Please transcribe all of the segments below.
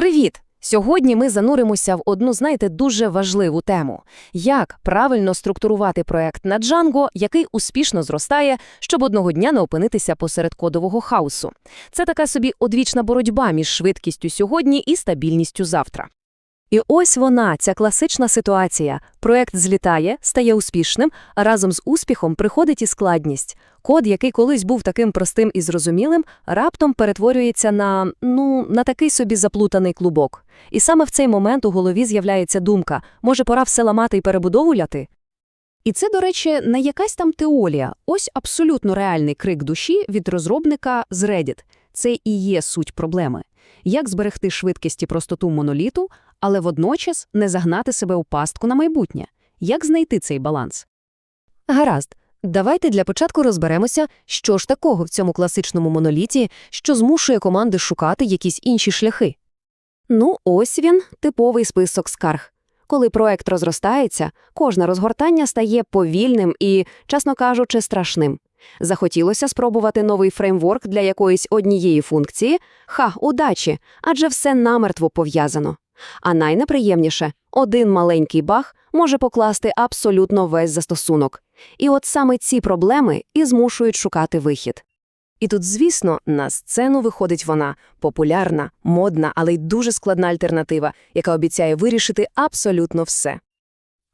Привіт! Сьогодні ми зануримося в одну, знаєте, дуже важливу тему: як правильно структурувати проект на Django, який успішно зростає, щоб одного дня не опинитися посеред кодового хаосу. Це така собі одвічна боротьба між швидкістю сьогодні і стабільністю завтра. І ось вона, ця класична ситуація. Проект злітає, стає успішним, а разом з успіхом приходить і складність. Код, який колись був таким простим і зрозумілим, раптом перетворюється на, ну, на такий собі заплутаний клубок. І саме в цей момент у голові з'являється думка, може пора все ламати і перебудовувати? І це, до речі, не якась там теорія, ось абсолютно реальний крик душі від розробника з Reddit. Це і є суть проблеми. Як зберегти швидкість і простоту моноліту, але водночас не загнати себе у пастку на майбутнє? Як знайти цей баланс? Гаразд. Давайте для початку розберемося, що ж такого в цьому класичному моноліті, що змушує команди шукати якісь інші шляхи. Ну, ось він, типовий список скарг. Коли проект розростається, кожне розгортання стає повільним і, чесно кажучи, страшним. Захотілося спробувати новий фреймворк для якоїсь однієї функції? Ха, удачі, адже все намертво пов'язано. А найнеприємніше один маленький баг може покласти абсолютно весь застосунок. І от саме ці проблеми і змушують шукати вихід. І тут, звісно, на сцену виходить вона популярна, модна, але й дуже складна альтернатива, яка обіцяє вирішити абсолютно все.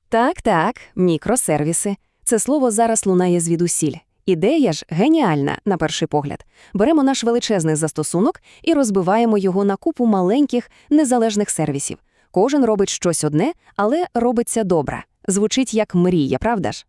Так, так, мікросервіси. Це слово зараз лунає звідусіль. Ідея ж геніальна, на перший погляд. Беремо наш величезний застосунок і розбиваємо його на купу маленьких незалежних сервісів. Кожен робить щось одне, але робиться добре. Звучить як мрія, правда ж?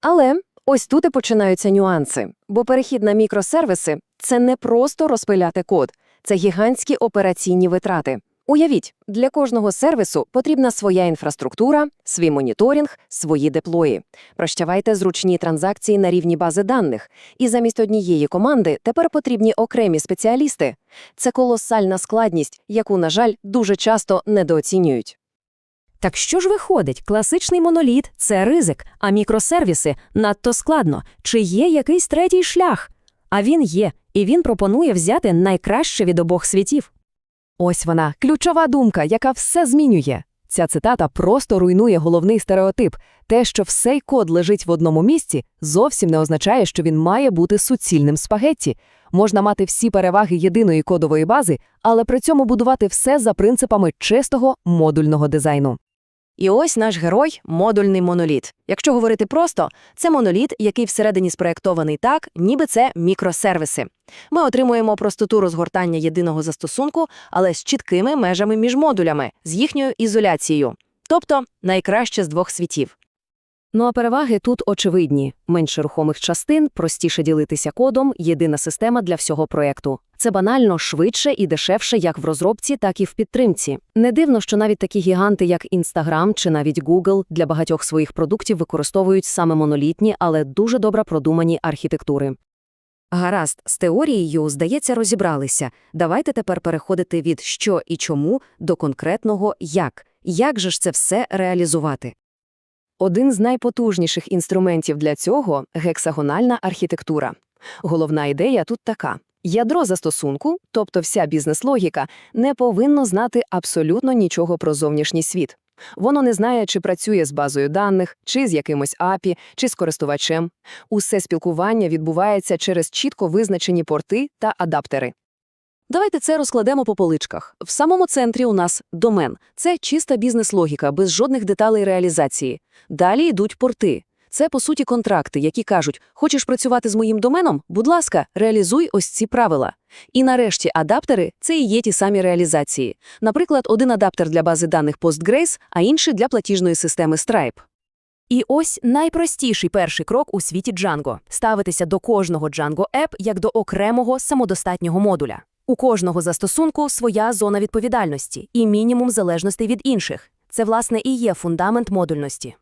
Але ось тут і починаються нюанси, бо перехід на мікросервіси це не просто розпиляти код, це гігантські операційні витрати. Уявіть, для кожного сервісу потрібна своя інфраструктура, свій моніторинг, свої деплої. Прощавайте зручні транзакції на рівні бази даних. І замість однієї команди тепер потрібні окремі спеціалісти. Це колосальна складність, яку, на жаль, дуже часто недооцінюють. Так що ж виходить? Класичний моноліт це ризик, а мікросервіси надто складно. Чи є якийсь третій шлях? А він є, і він пропонує взяти найкраще від обох світів. Ось вона, ключова думка, яка все змінює. Ця цитата просто руйнує головний стереотип. Те, що всей код лежить в одному місці, зовсім не означає, що він має бути суцільним спагетті. Можна мати всі переваги єдиної кодової бази, але при цьому будувати все за принципами чистого модульного дизайну. І ось наш герой модульний моноліт. Якщо говорити просто, це моноліт, який всередині спроєктований так, ніби це мікросервіси. Ми отримуємо простоту розгортання єдиного застосунку, але з чіткими межами між модулями, з їхньою ізоляцією. Тобто найкраще з двох світів. Ну а переваги тут очевидні: менше рухомих частин, простіше ділитися кодом, єдина система для всього проєкту. Це банально швидше і дешевше як в розробці, так і в підтримці. Не дивно, що навіть такі гіганти, як Instagram чи навіть Google, для багатьох своїх продуктів використовують саме монолітні, але дуже добре продумані архітектури. Гаразд, з теорією, здається, розібралися. Давайте тепер переходити від що і чому до конкретного як. Як же ж це все реалізувати? Один з найпотужніших інструментів для цього гексагональна архітектура. Головна ідея тут така: ядро застосунку, тобто вся бізнес-логіка, не повинно знати абсолютно нічого про зовнішній світ. Воно не знає, чи працює з базою даних, чи з якимось API, чи з користувачем. Усе спілкування відбувається через чітко визначені порти та адаптери. Давайте це розкладемо по поличках. В самому центрі у нас домен це чиста бізнес-логіка, без жодних деталей реалізації. Далі йдуть порти. Це, по суті, контракти, які кажуть: хочеш працювати з моїм доменом? Будь ласка, реалізуй ось ці правила. І нарешті адаптери це і є ті самі реалізації. Наприклад, один адаптер для бази даних Postgres, а інший для платіжної системи Stripe. І ось найпростіший перший крок у світі Django – ставитися до кожного Django App як до окремого самодостатнього модуля. У кожного застосунку своя зона відповідальності і мінімум залежностей від інших. Це, власне, і є фундамент модульності.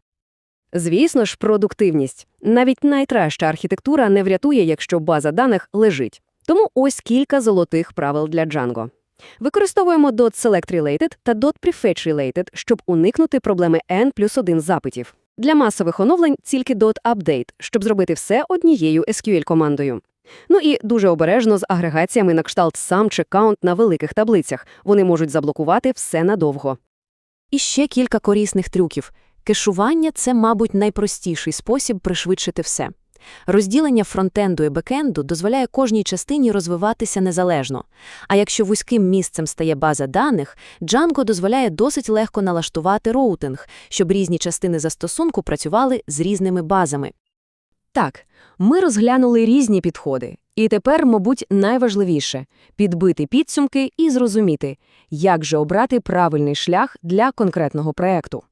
Звісно ж, продуктивність. Навіть найкраща архітектура не врятує, якщо база даних лежить. Тому ось кілька золотих правил для Django. Використовуємо .select-related та .prefetch-related, щоб уникнути проблеми N плюс 1 запитів. Для масових оновлень тільки .update, щоб зробити все однією SQL-командою. Ну і дуже обережно з агрегаціями на кшталт сам чи каунт на великих таблицях. Вони можуть заблокувати все надовго. І ще кілька корисних трюків. Кешування – це, мабуть, найпростіший спосіб пришвидшити все. Розділення фронтенду і бекенду дозволяє кожній частині розвиватися незалежно. А якщо вузьким місцем стає база даних, Django дозволяє досить легко налаштувати роутинг, щоб різні частини застосунку працювали з різними базами. Так, ми розглянули різні підходи. І тепер, мабуть, найважливіше – підбити підсумки і зрозуміти, як же обрати правильний шлях для конкретного проекту.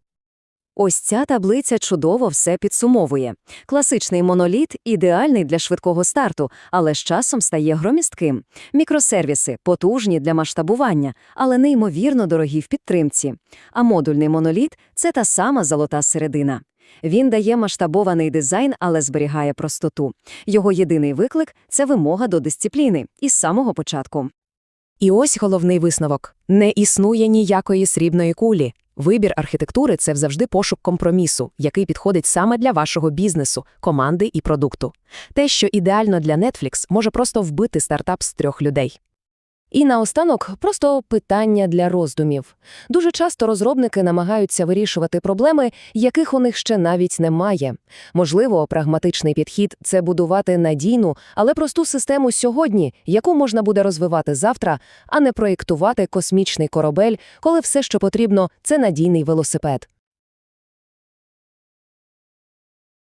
Ось ця таблиця чудово все підсумовує. Класичний моноліт – ідеальний для швидкого старту, але з часом стає громістким. Мікросервіси – потужні для масштабування, але неймовірно дорогі в підтримці. А модульний моноліт – це та сама золота середина. Він дає масштабований дизайн, але зберігає простоту. Його єдиний виклик – це вимога до дисципліни із самого початку. І ось головний висновок. Не існує ніякої срібної кулі. Вибір архітектури – це завжди пошук компромісу, який підходить саме для вашого бізнесу, команди і продукту. Те, що ідеально для Netflix, може просто вбити стартап з трьох людей. І наостанок просто питання для роздумів. Дуже часто розробники намагаються вирішувати проблеми, яких у них ще навіть немає. Можливо, прагматичний підхід – це будувати надійну, але просту систему сьогодні, яку можна буде розвивати завтра, а не проєктувати космічний корабель, коли все, що потрібно – це надійний велосипед.